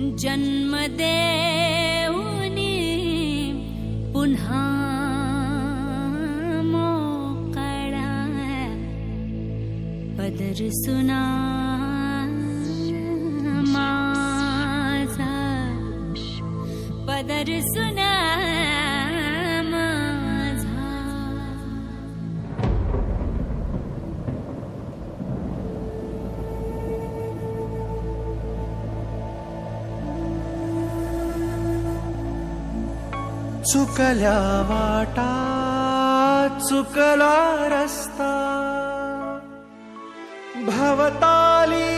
जन्म देऊनी पुन्हा मोकळा पदर सुना माझा पदर सुना चुकल्या वाटा चुकला रस्ता. भवताली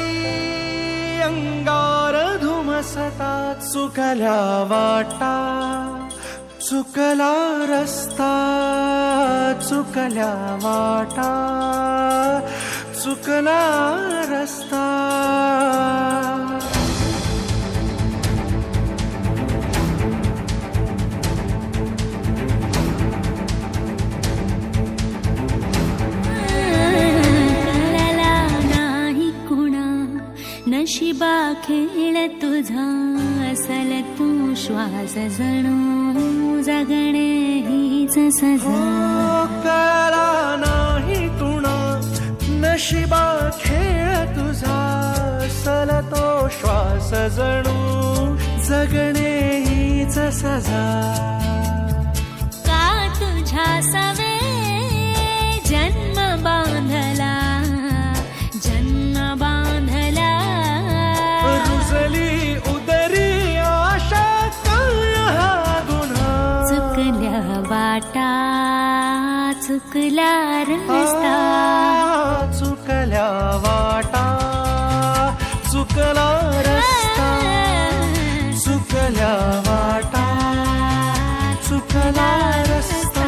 अंगार धुमसता चुकल्या वाटा चुकला रस्ता. चुकल्या वाटा चुकला रस्ता. नशिबा खेळ तुझा असल तू श्वास जणू जगणे हीच सजा. हो, कळला नाही तुणा नशिबा खेळ तुझा सल तो श्वास जणू जगणे हीच सजा. चुकला रस्ता चुकल्या वाटा चुकला रस्ता चुकल्या वाटा चुकला रस्ता